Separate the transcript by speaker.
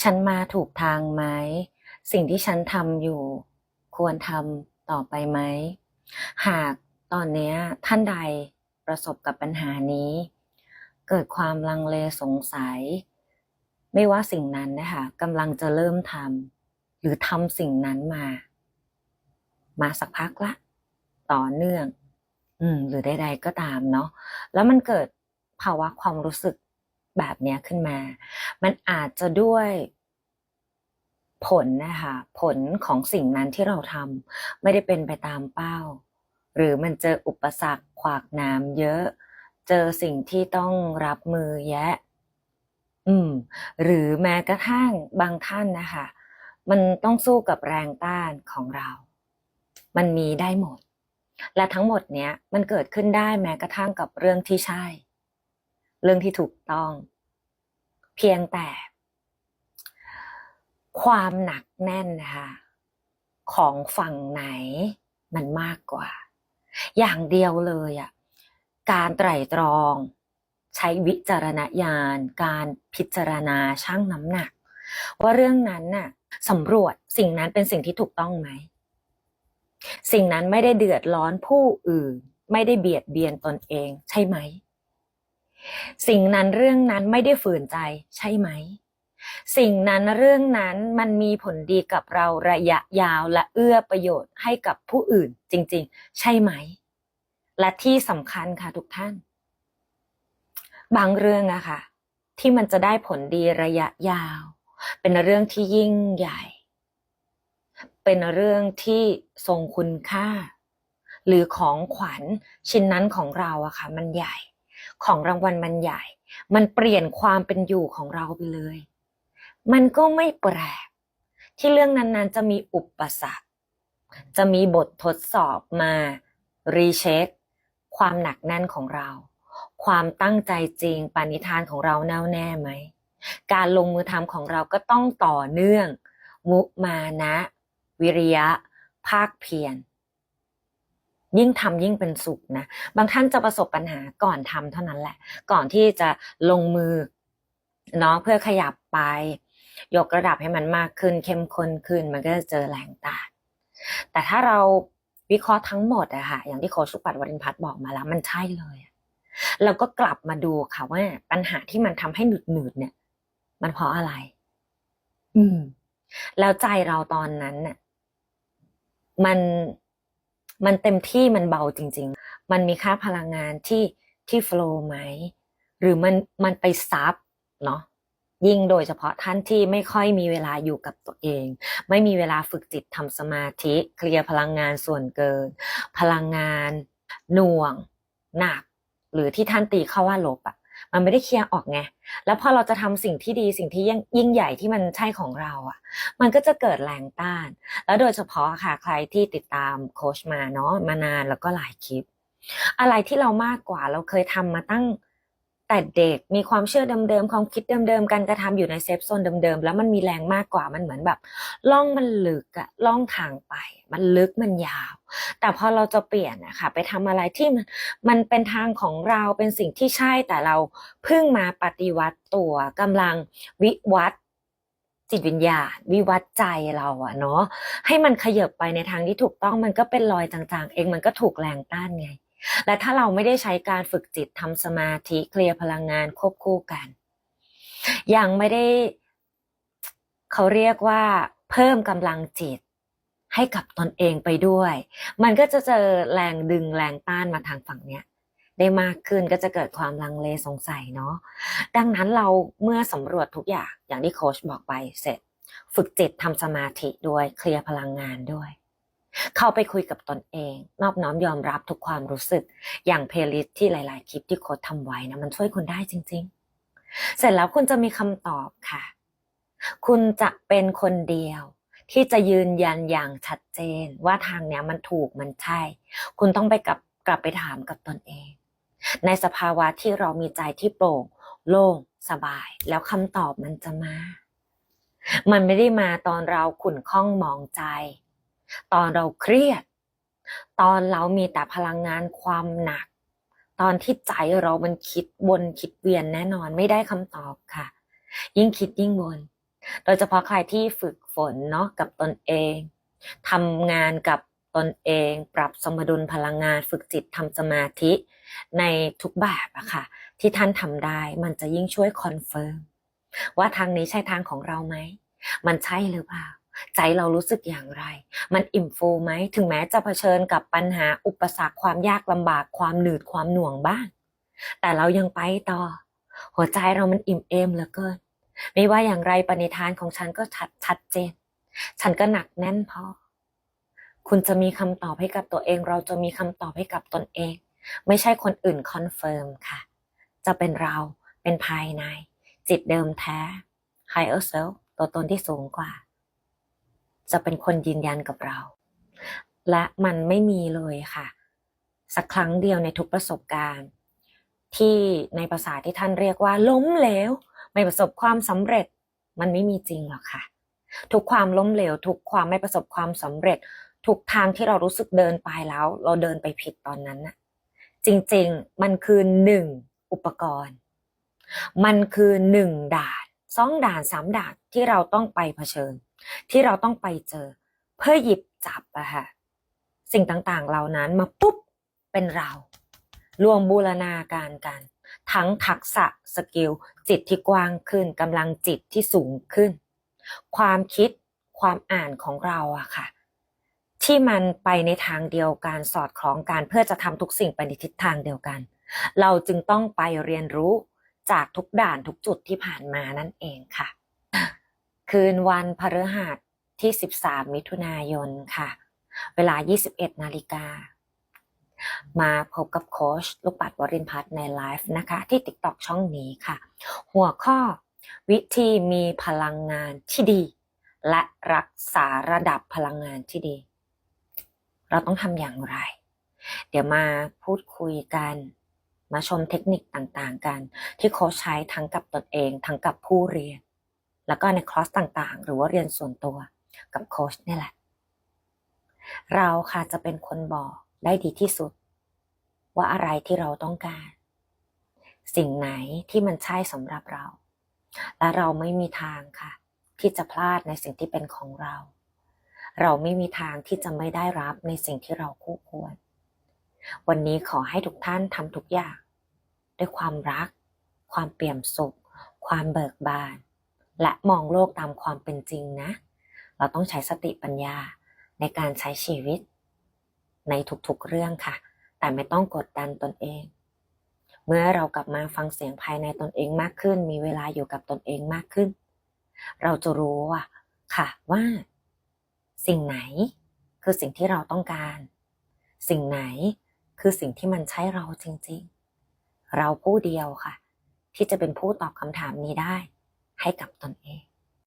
Speaker 1: ฉันมาถูกทางไหม สิ่งที่ฉันทำอยู่ ควรทำต่อไปไหม หากตอนนี้ท่านใดประสบกับปัญหานี้ เกิดความลังเลสงสัย ไม่ว่าสิ่งนั้นนะคะกำลังจะเริ่มทำหรือทำสิ่งนั้นมา มาสักพักละ ต่อเนื่อง อืม หรือใดๆก็ตามเนาะแล้วมันเกิดภาวะความรู้สึก แบบนี้ขึ้นมา มันอาจจะด้วยผลนะคะผลของสิ่งนั้นที่เราทำไม่ได้เป็นไปตามเป้า หรือมันเจออุปสรรคขวากน้ำเยอะ เจอสิ่งที่ต้องรับมือแยะ อืม หรือแม้กระทั่งบางท่านนะคะ มันต้องสู้กับแรงต้านของเรา มันมีได้หมด และทั้งหมดเนี้ยมันเกิดขึ้นได้แม้กระทั่งกับเรื่องที่ใช่ เรื่องที่ถูกต้อง เพียงแต่ ความหนักแน่นนะคะของฝั่งไหนมันมากกว่า อย่างเดียวเลยอะการไตร่ตรอง ใช้วิจารณญาณ การพิจารณาชั่งน้ำหนัก ว่าเรื่องนั้นน่ะสำรวจสิ่งนั้นเป็นสิ่งที่ถูกต้องไหม สิ่งนั้นไม่ได้เดือดร้อนผู้อื่น ไม่ได้เบียดเบียนตนเองใช่ไหม สิ่งนั้นเรื่องนั้นไม่ได้ฝืนใจใช่ไหม สิ่งนั้นเรื่องนั้นมันมีผลดีกับเราระยะยาวและเอื้อประโยชน์ให้กับผู้อื่นจริง ๆ ใช่ไหม และที่สำคัญค่ะทุกท่าน บางเรื่องอะค่ะ ที่มันจะได้ผลดีระยะยาว เป็นเรื่องที่ยิ่งใหญ่ เป็นเรื่องที่ทรงคุณค่า หรือของขวัญชิ้นนั้นของเราอะค่ะ มันใหญ่ ของรางวัลมันใหญ่ มันเปลี่ยนความเป็นอยู่ของเราไปเลย มันก็ไม่แปลก ที่เรื่องนั้นๆ จะมีอุปสรรค จะมีบททดสอบมารีเช็คความหนักแน่นของเรา ความตั้งใจจริงปณิธานของเราแน่วแน่ไหม การลงมือทำของเราก็ต้องต่อเนื่อง มุมานะ วิริยะ ภาคเพียร ยิ่งทำยิ่งเป็นสุขนะ บางท่านจะประสบปัญหาก่อนทำเท่านั้นแหละ ก่อนที่จะลงมือเนาะเพื่อขยับไป ยกระดับให้มันมากขึ้น เข้มข้นขึ้น มันก็จะเจอแรงต้านแต่ถ้าเราวิเคราะห์ทั้งหมดอะค่ะ อย่างที่โค้ชสุปัตวรินทร์พัฒน์บอกมาแล้ว มันใช่เลยอะเราก็กลับมาดูค่ะว่าปัญหาที่มันทำให้หนืดหนืดๆเนี่ย มันเพราะอะไร อืม แล้วใจเราตอนนั้นน่ะ มัน มันเต็มที่มันเบาจริง ๆ มันมีค่าพลังงานที่ที่โฟล์ไหม หรือมันมันไปซับเนาะยิ่งโดยเฉพาะท่านที่ไม่ค่อยมีเวลาอยู่กับตัวเอง ไม่มีเวลาฝึกจิตทำสมาธิ เคลียร์พลังงานส่วนเกิน พลังงาน หน่วง หนัก หรือที่ท่านตีเข้าว่าลบอะ มันไม่ได้เคลียร์ออกไง แล้วพอเราจะทำสิ่งที่ดีสิ่งที่ยิ่งยิ่งใหญ่ที่มันใช่ของเราอะมันก็จะเกิดแรงต้าน แล้วโดยเฉพาะค่ะใครที่ติดตามโคชมาเนาะมานานแล้วก็หลายคลิป อะไรที่เรามากกว่าเราเคยทำมาตั้ง แต่เด็กมีความเชื่อเดิมๆความคิดเดิมๆการกระทำอยู่ในเซฟโซนเดิมๆแล้วมันมีแรงมากกว่ามันเหมือนแบบล่องมันลึกอะล่องทางไป มันลึกมันยาว แต่พอเราจะเปลี่ยนนะคะไปทำอะไรที่มันมันเป็นทางของเราเป็นสิ่งที่ใช่แต่เราเพิ่งมาปฏิวัติตัวกำลังวิวัฒจิตวิญญาณวิวัฒใจเราอะเนาะให้มันขยับไปในทางที่ถูกต้องมันก็เป็นรอยจางๆ เองมันก็ถูกแรงต้านไง และถ้าเราไม่ได้ใช้การฝึกจิตทำสมาธิเคลียร์พลังงานควบคู่กัน ยังไม่ได้เขาเรียกว่าเพิ่มกำลังจิตให้กับตนเองไปด้วย มันก็จะเจอแรงดึงแรงต้านมาทางฝั่งเนี้ย ได้มากขึ้นก็จะเกิดความลังเลสงสัยเนาะ ดังนั้นเราเมื่อสำรวจทุกอย่างอย่างที่โค้ชบอกไปเสร็จ ฝึกจิตทำสมาธิด้วยเคลียร์พลังงานด้วย เข้าไปคุยกับตนเอง นอบน้อมยอมรับทุกความรู้สึก อย่างเพลย์ลิสต์ที่หลาย ๆ คลิปที่โค้ชทำไว้นะมันช่วยคุณได้จริง ๆ เสร็จแล้วคุณจะมีคำตอบค่ะ คุณจะเป็นคนเดียว ที่จะยืนยันอย่างชัดเจน ว่าทางเนี้ยมันถูกมันใช่ คุณต้องไปกลับกลับไปถามกับตนเอง ในสภาวะที่เรามีใจที่โปร่ง โล่งสบาย แล้วคำตอบมันจะมา มันไม่ได้มาตอนเราขุ่นข้องมองใจ ตอนเราเครียด ตอนเรามีแต่พลังงานความหนัก ตอนที่ใจเรามันคิดวนคิดเวียนแน่นอนไม่ได้คำตอบค่ะ ยิ่งคิดยิ่งวนโดยเฉพาะใครที่ฝึกฝนเนาะกับตนเองทำงานกับตนเอง ปรับสมดุลพลังงานฝึกจิตทำสมาธิ ในทุกแบบอะค่ะ ที่ท่านทำได้มันจะยิ่งช่วยคอนเฟิร์มว่าทางนี้ใช่ทางของเราไหม มันใช่หรือเปล่า ใจเรารู้สึกอย่างไร มันอิ่มฟูไหม ถึงแม้จะเผชิญกับปัญหาอุปสรรคความยากลำบากความหนืดความหน่วงบ้าง แต่เรายังไปต่อ หัวใจเรามันอิ่มเอมเหลือเกิน ไม่ว่าอย่างไรปณิธานของฉันก็ชัดชัดเจน ฉันก็หนักแน่นพอ คุณจะมีคำตอบให้กับตัวเอง เราจะมีคำตอบให้กับตนเอง ไม่ใช่คนอื่นคอนเฟิร์มค่ะ จะเป็นเราเป็นภายใน จิตเดิมแท้ higher self ตัวตนที่สูงกว่า จะเป็นคนยืนยันกับเรา และมันไม่มีเลยค่ะ สักครั้งเดียวในทุกประสบการณ์ ที่ในภาษาที่ท่านเรียกว่า ล้มเหลว ไม่ประสบความสำเร็จ มันไม่มีจริงหรอกค่ะ ทุกความล้มเหลว ทุกความไม่ประสบความสำเร็จ ทุกทางที่เรารู้สึกเดินไปแล้ว เราเดินไปผิดตอนนั้นน่ะจริงๆ มันคือหนึ่งอุปกรณ์ มันคือหนึ่งด่านสองด่านสามด่านที่เราต้องไปเผชิญ ที่เราต้องไปเจอ เพื่อหยิบจับอะค่ะสิ่งต่างๆ เหล่านั้นมาปุ๊บเป็นเรา รวมบูรณาการกัน ทั้งทักษะสกิล จิตที่กว้างขึ้นกำลังจิตที่สูงขึ้น ความคิดความอ่านของเราอะค่ะ ที่มันไปในทางเดียวกันสอดคล้องกันเพื่อจะทำทุกสิ่งไปในทิศทางเดียวกัน เราจึงต้องไปเรียนรู้จากทุกด่านทุกจุดที่ผ่านมานั่นเองค่ะ คืนวันพฤหัสที่ 13 มิถุนายนค่ะ เวลา 21 นาฬิกา มาพบกับโค้ชลูกปัดวรินพัฒน์ในไลฟ์นะคะ ที่ TikTok ช่องนี้ค่ะ หัวข้อวิธีมีพลังงานที่ดี และรักษาระดับพลังงานที่ดี เราต้องทำอย่างไร เดี๋ยวมาพูดคุยกันมาชมเทคนิคต่างๆกัน ที่โค้ชใช้ทั้งกับตนเองทั้งกับผู้เรียน แล้วก็ในคลาสต่างๆ หรือว่าเรียนส่วนตัวกับโค้ชนี่แหละ เราค่ะจะเป็นคนบอกได้ดีที่สุด ว่าอะไรที่เราต้องการ สิ่งไหนที่มันใช่สำหรับเรา และเราไม่มีทางค่ะ ที่จะพลาดในสิ่งที่เป็นของเรา เราไม่มีทางที่จะไม่ได้รับในสิ่งที่เราคู่ควร วันนี้ขอให้ทุกท่านทำทุกอย่าง ด้วยความรัก ความเปี่ยมสุข ความเบิกบาน และมองโลกตามความเป็นจริงนะ เราต้องใช้สติปัญญาในการใช้ชีวิต ในทุกๆเรื่องค่ะ แต่ไม่ต้องกดดันตนเอง เมื่อเรากลับมาฟังเสียงภายในตนเองมากขึ้น มีเวลาอยู่กับตนเองมากขึ้น เราจะรู้ว่าค่ะว่า สิ่งไหนคือสิ่งที่เราต้องการ สิ่งไหนคือสิ่งที่มันใช่เราจริงๆ เราผู้เดียวค่ะ ที่จะเป็นผู้ตอบคำถามนี้ได้ ให้กับตนเอง